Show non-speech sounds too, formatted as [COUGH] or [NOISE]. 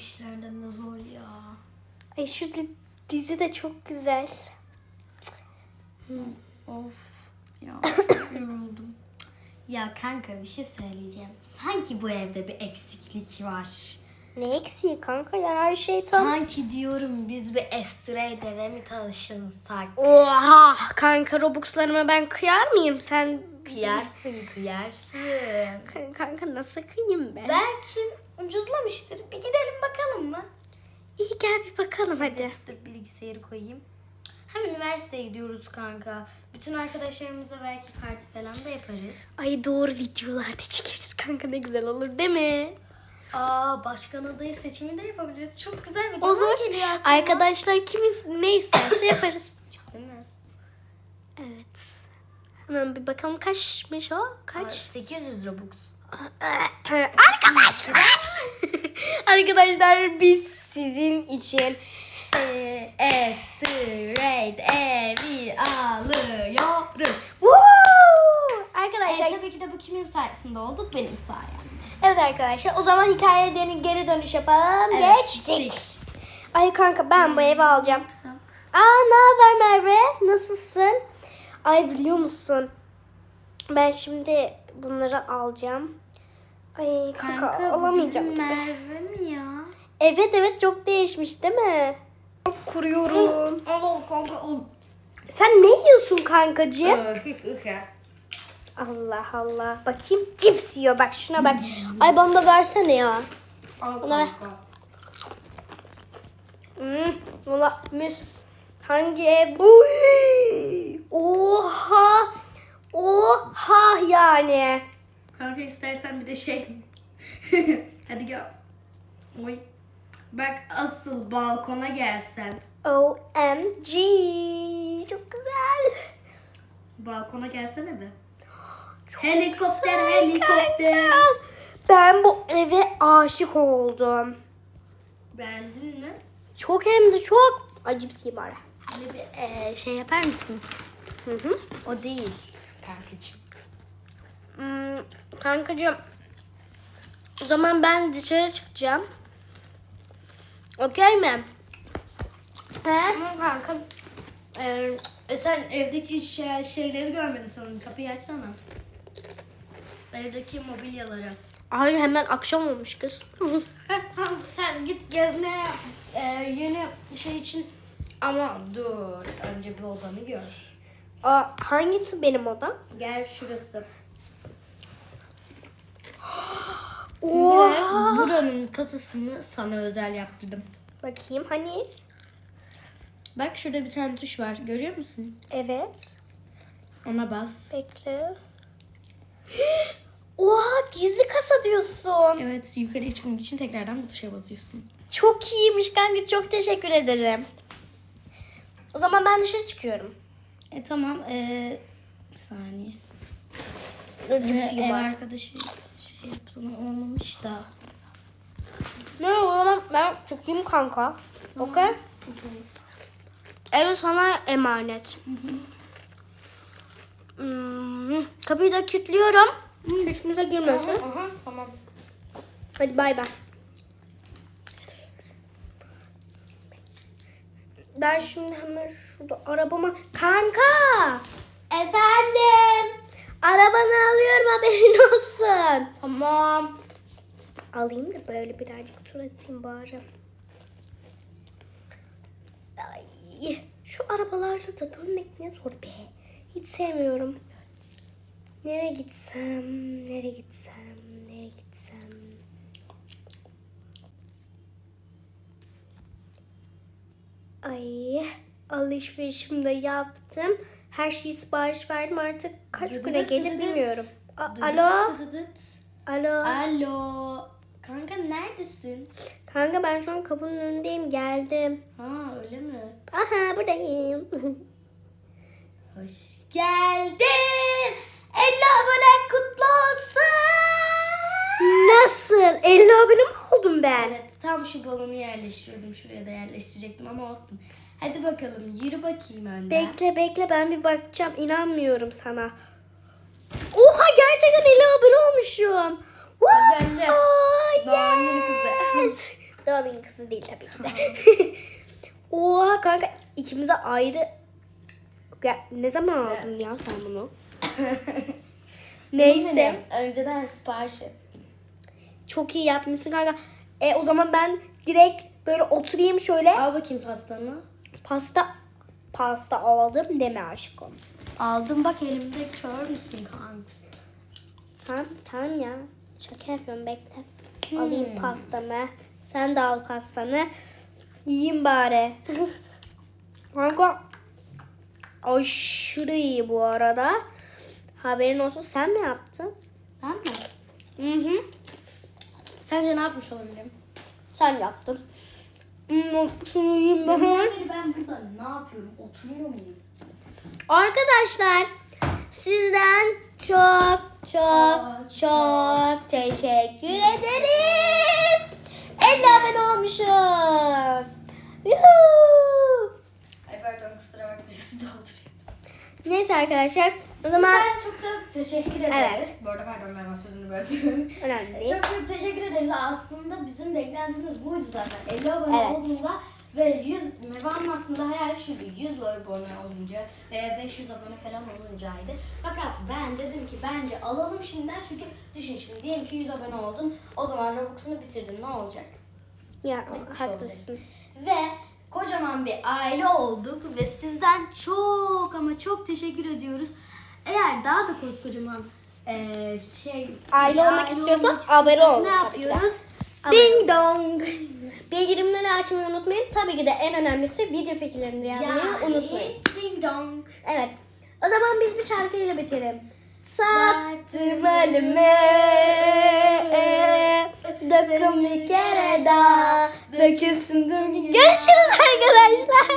işlerden de zor ya. Ay şu di- dizi de çok güzel. Of. Ya [COUGHS] çok yoruldum. Ya kanka bir şey söyleyeceğim. Sanki bu evde bir eksiklik var. Ne eksiği kanka ya her şey tam. Sanki diyorum biz bir Estray deve mi tanışınsak? Oha kanka Robux'larıma ben kıyar mıyım? Sen Kıyarsın kıyarsın. Ka- Kanka nasıl kıyayım ben? Belki ucuzlamıştır. Bir gidelim bakalım mı? İyi gel bir bakalım hadi. Dur bilgisayarı koyayım. Hem üniversiteye gidiyoruz kanka. Bütün arkadaşlarımıza belki parti falan da yaparız. Ay doğru videolarda çekeriz kanka ne güzel olur değil mi? Aa başkan adayı seçimi de yapabiliriz. Çok güzel videolar Olur. Arkadaşlar kimiz ne isterse yaparız. Değil mi? Evet. Hemen bir bakalım kaçmış o? Kaç? 800 Robux. [COUGHS] Arkadaşlar. [LAUGHS] Arkadaşlar biz sizin için Estray evi alıyoruz. Woo! E, Arkadaşlar tabii ki de bu kimin sayesinde oldu? Benim sayemde. evet arkadaşlar o zaman hikayeden geri dönüş yapalım. Evet, Geçtik. geçtik. Ay kanka ben bu evi alacağım. Aa ne haber Merve? Nasılsın? Ay biliyor musun? Ben şimdi bunları alacağım. Ay kanka, bu alamayacağım bizim gibi. Merve mi ya? Evet evet çok değişmiş değil mi? Çok kuruyorum. Al kanka al. Sen ne yiyorsun kankacığım? Allah Allah. Bakayım cips yiyor bak şuna bak. Ay bana da versene ya. Al Bunlar- Hmm, valla mis. Hangi ev? Uy! Oha. Oha yani. Kanka istersen bir de şey. [LAUGHS] Hadi gel. Oy. Bak asıl balkona gelsen. OMG. Çok güzel. Balkona gelsene be. Helikopter helikopter. Kanka. Ben bu eve aşık oldum. Beğendin mi? Çok hem de çok. Ay cips yiyeyim bari. Bir eee, şey yapar mısın? Hı hı. O değil. Kankacığım. Hmm, kankacığım. O zaman ben dışarı çıkacağım. Okey mi? He? Tamam kanka. Ee, e sen evdeki şey, şeyleri görmedin sanırım. Kapıyı açsana. Evdeki mobilyaları. Ay hemen akşam olmuş kız. Tamam sen git gezmeye e, yeni şey için ama dur önce bir odanı gör. Aa, hangisi benim odam? Gel şurası. [GASPS] Oha. Ve buranın kasasını sana özel yaptırdım. Bakayım hani? Bak şurada bir tane tuş var. Görüyor musun? Evet. Ona bas. Bekle. Oha gizli kasa diyorsun. Evet yukarıya çıkmak için tekrardan bu tuşa basıyorsun. Çok iyiymiş kanka çok teşekkür ederim. O zaman ben dışarı çıkıyorum. E tamam. E, bir saniye. Ee, cips yiyeyim ev bari. arkadaşı şey yapsana olmamış da. Ne o zaman ben çıkayım kanka. Okey? Ev sana emanet. Hmm, kapıyı da kilitliyorum. Üstünüze girmesin. Aha tamam. Hadi bay bay. Ben şimdi hemen şurada arabama... Kanka! Efendim? Arabanı alıyorum haberin olsun. Tamam. Alayım da böyle birazcık tur atayım bari. Ay, şu arabalarda da dönmek ne zor be. Hiç sevmiyorum. Nereye gitsem, nereye gitsem, nereye gitsem. Ay, alışverişimi de yaptım. Her şeyi sipariş verdim artık kaç güne gelir bilmiyorum. A- Alo, alo. Alo. Kanka neredesin? Kanka ben şu an kapının önündeyim geldim. Ha öyle mi? Aha buradayım. [LAUGHS] Hoş geldin. 50 abone kutlu olsun. Nasıl? 50 abone mi oldum ben? Evet tam şu balonu yerleştiriyordum. Şuraya da yerleştirecektim ama olsun. Hadi bakalım yürü bakayım önden. Bekle bekle ben bir bakacağım. İnanmıyorum sana. Oha gerçekten 50 abone olmuşum. Ben de. Oh, Doğum günü kızı. yes. Doğum'un kızı değil tabii ki de. [LAUGHS] Oha kanka ikimize ayrı... Ya, ne zaman aldın ya sen bunu? [LAUGHS] Neyse. Önceden sipariş et. Çok iyi yapmışsın kanka. E o zaman ben direkt böyle oturayım şöyle. Al bakayım pastanı. Pasta pasta aldım deme aşkım. Aldım bak elimde kör müsün kanks? Tamam tamam ya. Şaka yapıyorum bekle. Alayım pastamı. Sen de al pastanı. Yiyeyim bari. [LAUGHS] Kanka aşırı iyi bu arada. Haberin olsun sen mi yaptın? Ben mi? Hı hı. Sence ne yapmış olabilirim? Sen yaptın. Yiyeyim ben. ben burada ne yapıyorum? Oturuyor muyum? Arkadaşlar sizden çok çok çok teşekkür ederiz. 50 abone olmuşuz. Yuhuu. Neyse arkadaşlar o zaman Sizden çok çok teşekkür ederiz. Evet. Bu arada pardon ben sözünü böldüm. önemli değil. Çok çok teşekkür ederiz. Aslında bizim beklentimiz buydu zaten. 50 abone Evet. olduğunda ve 100 Mervan'ın aslında hayali şuydu. 100 abone olunca veya 500 abone falan oluncaydı. Fakat ben dedim ki bence alalım şimdiden çünkü düşün şimdi diyelim ki 100 abone oldun. O zaman Robux'unu bitirdin ne olacak? Ya haklısın. Ve kocaman bir aile olduk ve sizden çok ama çok teşekkür ediyoruz. Eğer daha da koskocaman eee şey Aile olmak istiyorsan olmak abone ol Ne yapıyoruz? Ding dong. Bildirimleri açmayı unutmayın. Tabii ki de en önemlisi video fikirlerini yazmayı unutmayın. Ding dong. Evet. O zaman biz bir şarkıyla bitirelim. Sattım ölüme Dokun bir kere daha. Dökülsün durgun Görüşürüz arkadaşlar.